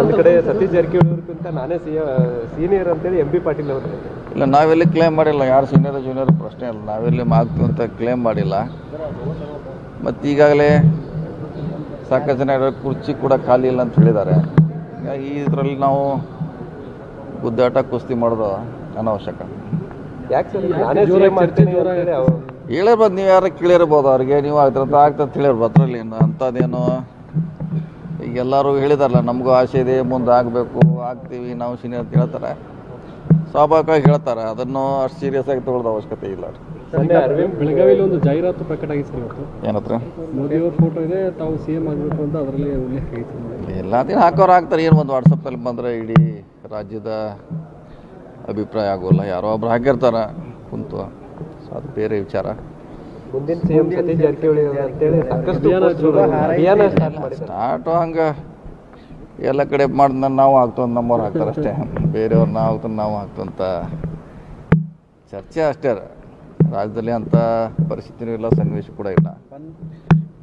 ಒಂದ್ ಕಡೆ ಸತೀಶ್ ಜಾರಕಿಹೊಳಿಗಿಂತ ನಾನೇ ಸೀನಿಯರ್ ಅಂತೇಳಿ ಎಂ ಬಿ ಪಾಟೀಲ್ ಅವರು. ಇಲ್ಲ ನಾವೆಲ್ಲಿ ಕ್ಲೇಮ್ ಮಾಡಿಲ್ಲ. ಯಾರು ಸೀನಿಯರ್ ಜೂನಿಯರ್ ಪ್ರಶ್ನೆ ಇಲ್ಲ. ನಾವೆಲ್ಲಿ ಮಾಗ್ತೀವಿ ಅಂತ ಕ್ಲೇಮ್ ಮಾಡಿಲ್ಲ. ಮತ್ತು ಈಗಾಗಲೇ ಸಾಕಷ್ಟು ಜನ ಕುರ್ಚಿ ಕೂಡ ಖಾಲಿ ಇಲ್ಲ ಅಂತ ಹೇಳಿದ್ದಾರೆ. ಹೀಗಾಗಿ ಇದರಲ್ಲಿ ನಾವು ಗುದ್ದಾಟ ಕುಸ್ತಿ ಮಾಡೋದು ಅನಾವಶ್ಯಕ. ಹೇಳಿರ್ಬೋದು ನೀವು ಯಾರು ಕೇಳಿರ್ಬೋದು ಅವ್ರಿಗೆ. ನೀವು ಆಗ್ತಿರಂತ ಆಗ್ತಂತ ಹೇಳಿರ್ಬೋದು. ಅದರಲ್ಲಿ ಅಂಥದ್ದೇನು ಎಲ್ಲರೂ ಹೇಳಿದಾರಲ್ಲ ನಮಗೂ ಆಸೆ ಇದೆ ಮುಂದೆ ಆಗಬೇಕು ಆಗ್ತೀವಿ ನಾವು ಸಿನಿ ಅಂತ ಹೇಳ್ತಾರೆ. ಸ್ವಾಭಾವಿಕವಾಗಿ ಹೇಳ್ತಾರೆ ಅದನ್ನು ಅಷ್ಟು ಸೀರಿಯಸ್ ಆಗಿ ತಗೊಳ್ಳೋದು ಅವಶ್ಯಕತೆ ಇಲ್ಲ. ಅರವಿಂದ್ ಬೆಳಗಾವಿಯಲ್ಲಿ ಒಂದು ಜಾಹೀರಾತು ಪ್ರಕಟ ಆಗಿತ್ತು ಇವತ್ತು ಏನತ್ರ? ಮೋದಿಯವ್ರ ಫೋಟೋ ಇದೆ ತಾವು ಸಿ ಎಂ ಆಗಬೇಕು ಅಂತ ಅದರಲ್ಲಿ ಉಲ್ಲೇಖ ಆಗಿತ್ತು ಎಲ್ಲ ದಿನ ಹಾಕೋರು ಹಾಕ್ತಾರೆ ಏನು ಒಂದು ವಾಟ್ಸಪ್ಪಲ್ಲಿ ಬಂದರೆ ಇಡೀ ರಾಜ್ಯದ ಅಭಿಪ್ರಾಯ ಆಗೋಲ್ಲ. ಯಾರೋ ಒಬ್ರು ಹಾಕಿರ್ತಾರೆ ಕುಂತು. ಸೊ ಅದು ಬೇರೆ ವಿಚಾರ. ಮುಂದಿನ ಸಿಎಂ ಸತೀಶ್ ಜಾರಕಿಹೊಳಿ ಅಂತೇಳಿ ಸಾಕಷ್ಟು ಅಭಿಯಾನ ಸ್ಟಾರ್ಟ್ ಮಾಡಿದ್ದಾರೆ. ಸ್ಟಾರ್ಟು ಹಂಗೆ? ಎಲ್ಲ ಕಡೆ ಮಾಡಿದ ನಾವು ಆಗ್ತು ನಮ್ಮವ್ರು ಹಾಕ್ತಾರೆ ಅಷ್ಟೇ. ಬೇರೆಯವ್ರು ನಾವು ಆಗ್ತ ನಾವು ಅಂತ ಚರ್ಚೆ ಅಷ್ಟೇ. ರಾಜ್ಯದಲ್ಲಿ ಅಂತ ಪರಿಸ್ಥಿತಿನೂ ಇಲ್ಲ ಸನ್ನಿವೇಶ ಕೂಡ ಇಲ್ಲ.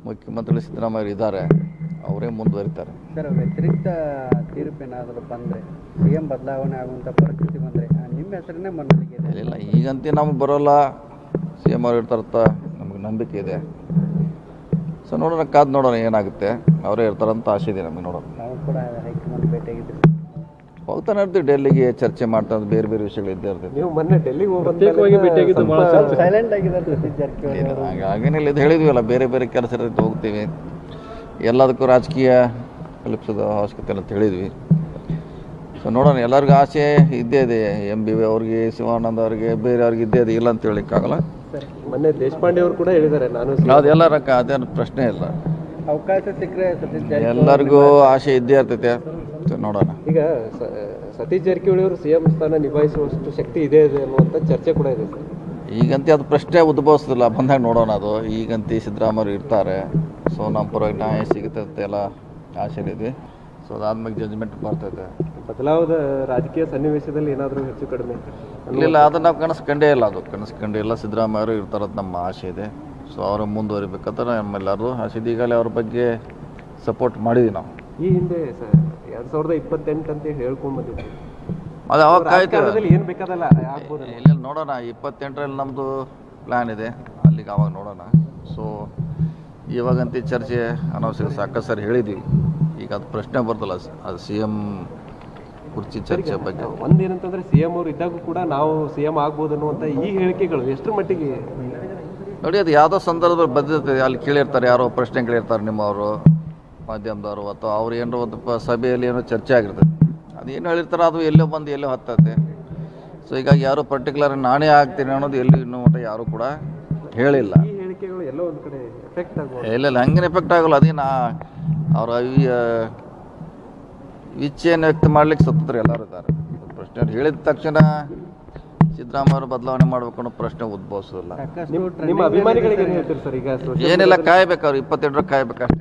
ಮುಖ್ಯಮಂತ್ರಿ ಸಿದ್ದರಾಮಯ್ಯ ಇದ್ದಾರೆ. ಅವರೇ ಮುಂದುವರಿತಾರೆ. ಸರ್ ವ್ಯತಿರಿಕ್ತ ತೀರ್ಪೇನಾದರೂ ಬಂದರೆ ಸಿಎಂ ಬದಲಾವಣೆ ಆಗುವಂಥ ಪರಿಸ್ಥಿತಿ ಬಂದರೆ ನಿಮ್ಮ ಹೆಸರನ್ನೇ ಮನಸ್ಸಿಗೆ ಇದೆ ಇಲ್ಲ ಈಗಂತೂ ನಮ್ಗೆ ಬರೋಲ್ಲ. ಸಿ ಎಂ ಅವ್ರು ಇರ್ತಾರಂತ ನಮಗೆ ನಂಬಿಕೆ ಇದೆ. ಸೊ ನೋಡೋಣ ಕಾದು ನೋಡೋಣ ಏನಾಗುತ್ತೆ. ಅವರೇ ಇರ್ತಾರಂತ ಆಸೆ ಇದೆ ನಮಗೆ ನೋಡೋಣ. ಹೋಗ್ತಾನೆ ಇರ್ತೀವಿ ಡೆಲ್ಲಿಗೆ ಚರ್ಚೆ ಮಾಡ್ತಾ ಬೇರೆ ಬೇರೆ ವಿಷಯಗಳು ಇದ್ದೇ ಇರ್ತೀವಿ ಹಾಗೇನಿಲ್ಲ ಇದು ಹೇಳಿದ್ವಲ್ಲ ಬೇರೆ ಬೇರೆ ಕೆಲಸ ಇರುತ್ತೆ ಹೋಗ್ತೀವಿ. ಎಲ್ಲದಕ್ಕೂ ರಾಜಕೀಯ ಕಲ್ಪಿಸೋದು ಅವಶ್ಯಕತೆ ಅಂತ ಹೇಳಿದ್ವಿ. ಸೊ ನೋಡೋಣ ಎಲ್ಲರಿಗೂ ಆಸೆ ಇದ್ದೇ ಇದೆ. ಎಂ ಬಿ ಅವ್ರಿಗೆ ಶಿವಾನಂದ ಅವ್ರಿಗೆ ಬೇರೆ ಅವ್ರಿಗೆ ಇದ್ದೇ ಇದೆ ಇಲ್ಲ ಅಂತ ಹೇಳಿಕ್ಕಾಗಲ್ಲ ಮೊನ್ನೆ ದೇಶಪಾಂಡೆ ಅವರು ಕೂಡ ಹೇಳಿದ್ದಾರೆ ನಾನು ಅದೆಲ್ಲ ರೊಕ್ಕ ಅದೇನು ಪ್ರಶ್ನೆ ಇಲ್ಲ. ಅವಕಾಶ ಸಿಕ್ಕರೆ ಸತೀಶ್ ಎಲ್ಲರಿಗೂ ಆಸೆ ಇದ್ದೇ ಇರ್ತೈತೆ. ಸೊ ನೋಡೋಣ. ಈಗ ಸ- ಸತೀಶ್ ಜಾರಕಿಹೊಳಿ ಅವರು ಸಿಎಂ ಸ್ಥಾನ ನಿಭಾಯಿಸುವಷ್ಟು ಶಕ್ತಿ ಇದೆ ಇದೆ ಅನ್ನುವಂಥ ಚರ್ಚೆ ಕೂಡ ಇದೆ ಸರ್. ಈಗಂತೆ ಅದು ಪ್ರಶ್ನೆ ಉದ್ಭವಿಸೋದಿಲ್ಲ ಬಂದಾಗ ನೋಡೋಣ ಅದು. ಈಗಂತೆ ಸಿದ್ದರಾಮಯ್ಯ ಇರ್ತಾರೆ. ಸೊ ನಮ್ಮ ಪರವಾಗಿ ನ್ಯಾಯ ಸಿಗುತ್ತೆ ಅಂತ ಎಲ್ಲ ಆಸೆ ಇದೆ. ಸೊ ಅದಾದ್ಮೇಲೆ ಜಜ್ಮೆಂಟ್ ಬರ್ತೈತೆ. ಬದಲಾವದ ರಾಜಕೀಯ ಸನ್ನಿವೇಶದಲ್ಲಿ ಏನಾದರೂ ಹೆಚ್ಚು ಕಡಿಮೆ ಇಲ್ಲ ಅದನ್ನ ನಾವು ಕನಸು ಕಂಡೇ ಇಲ್ಲ ಅದು. ಕನಸು ಕಂಡೇ ಇಲ್ಲ. ಸಿದ್ದರಾಮಯ್ಯ ಅವರು ಇರ್ತಾರಂತ ನಮ್ಮ ಆಸೆ ಇದೆ. ಸೊ ಅವರು ಮುಂದುವರಿಬೇಕಂತ ನಮ್ಮೆಲ್ಲರೂ ಆಸೆ ಈಗಲೇ ಅವ್ರ ಬಗ್ಗೆ ಸಪೋರ್ಟ್ ಮಾಡಿದ್ವಿ ನಾವು. ಈ ಹಿಂದೆ ಸರ್ ಎರಡ್ ಸಾವಿರದ ಇಪ್ಪತ್ತೆಂಟು ಅಂತ ಹೇಳಿ ಹೇಳ್ಕೊಂಡ್ ಬಂದಿದ್ವಿ ಅದು ಅವಾಗ ಏನು ಬೇಕಾದಲ್ಲ ಆಗ್ಬೋದು ಇಲ್ಲ ನೋಡೋಣ ಇಪ್ಪತ್ತೆಂಟರಲ್ಲಿ ನಮ್ಮದು ಪ್ಲ್ಯಾನ್ ಇದೆ. ಅಲ್ಲಿಗೆ ಅವಾಗ ನೋಡೋಣ. ಸೊ ಇವಾಗಂತೂ ಚರ್ಚೆ ಅನೌನ್ಸ್ ಸಾಕಷ್ಟು ಸರ್ ಹೇಳಿದ್ವಿ. ಈಗ ಅದು ಪ್ರಶ್ನೆ ಬರ್ತಲ್ಲ ಅದು ಸಿ ಎಂ ಕುರ್ಚಿ ಚರ್ಚೆ ಬಗ್ಗೆ. ಒಂದೇನಂತಂದ್ರೆ ಸಿಎಂ ಅವರು ಇದ್ದಾಗೂ ಕೂಡ ನಾವು ಸಿ ಎಂ ಆಗ್ಬೋದು ಅನ್ನುವಂಥ ಈ ಹೇಳಿಕೆಗಳು ಎಷ್ಟರ ಮಟ್ಟಿಗೆ? ನೋಡಿ ಅದು ಯಾವುದೋ ಸಂದರ್ಭದಲ್ಲಿ ಬಂದಿರ್ತದೆ ಅಲ್ಲಿ ಕೇಳಿರ್ತಾರೆ ಯಾರೋ ಪ್ರಶ್ನೆ ಕೇಳಿರ್ತಾರೆ ನಿಮ್ಮವರು ಮಾಧ್ಯಮದವರು ಅಥವಾ ಅವ್ರು ಏನೋ ಒಂದು ಪ ಸಭೆಯಲ್ಲಿ ಏನೋ ಚರ್ಚೆ ಆಗಿರ್ತದೆ. ಅದು ಏನು ಹೇಳಿರ್ತಾರೆ ಅದು ಎಲ್ಲೋ ಬಂದು ಎಲ್ಲೋ ಹತ್ತತ್ತೆ. ಸೊ ಹೀಗಾಗಿ ಯಾರು ಪರ್ಟಿಕ್ಯುಲರ್ ನಾನೇ ಆಗ್ತೀನಿ ಅನ್ನೋದು ಎಲ್ಲೂ ಇನ್ನೂ ಮಟ್ಟ ಯಾರು ಕೂಡ ಹೇಳಿಲ್ಲ. ಹೇಳಿಕೆಗಳು ಎಲ್ಲೋ ಒಂದು ಕಡೆ ಎಫೆಕ್ಟ್ ಆಗ್ಬೋದು ಇಲ್ಲ ಇಲ್ಲ ಹಂಗೇನು ಎಫೆಕ್ಟ್ ಆಗೋಲ್ಲ. ಅದೇನು ಅವರ ಇಚ್ಛೆಯನ್ನು ವ್ಯಕ್ತ ಮಾಡ್ಲಿಕ್ಕೆ ಸ್ವತಂತ್ರ ಎಲ್ಲರೂ ಇದ್ದಾರೆ. ಪ್ರಶ್ನೆ ಹೇಳಿದ ತಕ್ಷಣ ಸಿದ್ದರಾಮಯ್ಯ ಬದಲಾವಣೆ ಮಾಡ್ಬೇಕು ಅನ್ನೋ ಪ್ರಶ್ನೆ ಉದ್ಭವಿಸೋದಿಲ್ಲ. ಸಾಕಷ್ಟು ನಿಮ್ಮ ಅಭಿಮಾನಿಗಳಿಗೆ ಏನ್ ಹೇಳ್ತೀರಿ ಸರ್ ಈಗ social ಏನೆಲ್ಲ ಕಾಯ್ಬೇಕು ಅವ್ರು? ಇಪ್ಪತ್ತೆಂಟರ ಕಾಯ್ಬೇಕಷ್ಟೇ